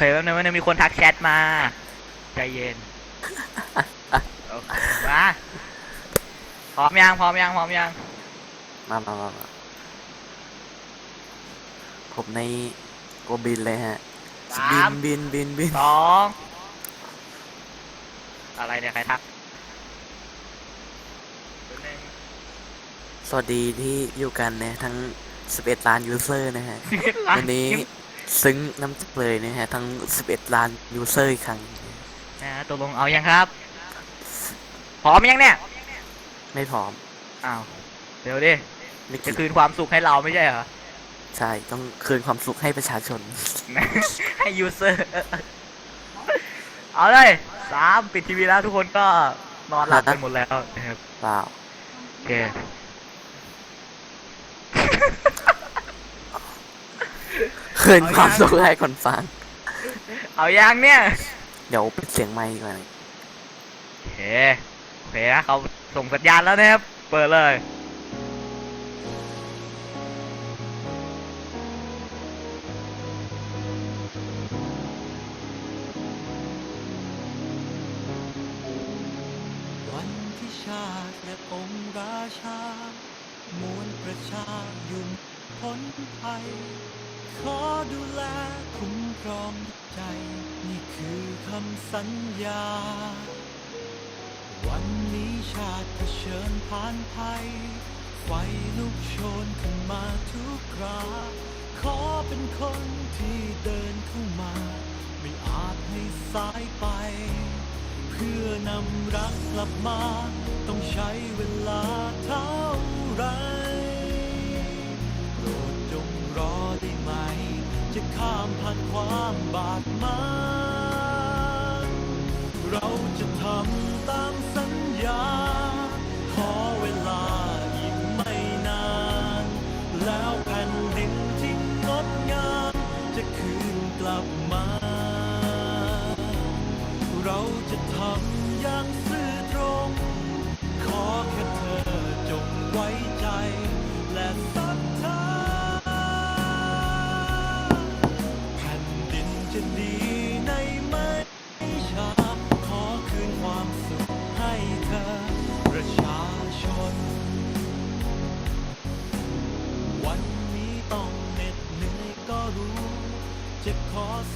เคแป๊บนึงแป๊บนึงมีคนทักแชทมา ใจเย็นโอเคมาพร้อมยังพร้อมยังพร้อมยังมามามามาผมในโกบินเลยฮะ สาบินบินบินบินสองอะไรเนี่ยใครทักตัวหนึ่งสวัสดีที่อยู่กันนะทั้ง 11 ล้านยูเซอร์นะฮะ วันนี้ ซึ้งน้ำใจเลยนะฮะ ทั้ง 11 ล้านยูเซอร์อีกครั้งนะฮะตกลงเอายังครับ พร้อมยังเนี่ย ไม่พร้อมอ้าวเดี๋ยวดิไม่จะคิดคืนความสุขให้เราไม่ใช่เหรอ ใช่ ต้องคืนความสุขให้ประชาชน ให้ยูเซอร์ เอาเลยสามปิดทีวีแล้วทุกคนก็นอนหลับกันหมดแล้วนะครับเปล่า โอเค คืนความสุขให้คนฟัง เอายังเนี่ยเดี๋ยวปิดเสียงไมค์ก่อนโอเคโอเคนะเขาส่งสัญญาณแล้วนะครับ เปิดเลย วันที่ชาติและองค์ราชามวลประชายุ่งพ้นภัยขอ ดูแลคุ้มครองใจ นี่คือคำสัญญา วันนี้ชาติเผชิญผ่านภัย ไฟลุกโชนขึ้นมาทุกครา ขอเป็นคนที่เดินเข้ามา ไม่อาจให้สายไป เพื่อนำรักกลับมาต้องใช้านความบาดหมางเราจะทำตามสัญญา ขอเวลาอีกไม่นาน แล้วแผ่นดินที่งดงาม จะคืนกลับมา เราจะทำอย่างซื่อตรง ขอแค่เธอจงไว้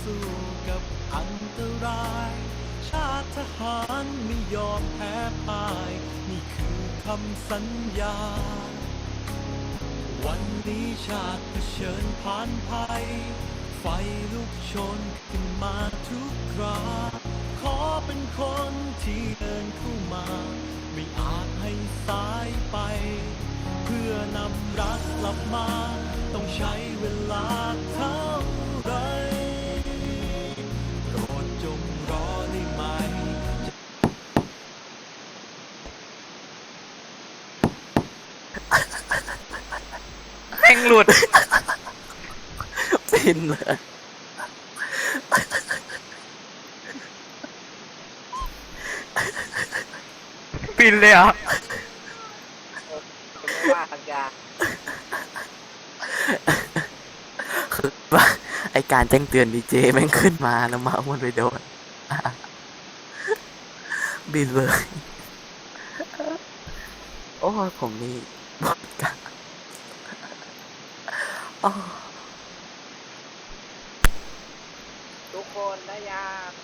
สู้กับอันตราย ชาติทหารไม่ยอมแพ้พ่าย นี่คือคำสัญญา วันนี้ชาติเผชิญผ่านภัย ไฟลุกชนขึ้นมาทุกครา ขอเป็นคนที่เดินเข้ามา ไม่อาจให้สายไป เพื่อนำรักกลับมา ต้องใช้เวลาเท่าไร งหลุดปินเลย ปินเลยเหรอว่าสัญญาคือว่าไอการแจ้งเตือนดีเจแม่งขึ้นมาแล้วเมาส์มันไปโดนบินเลย โอ้ยผมนี่บอดกันโอ้ ทุกคนได้ยาได้ยา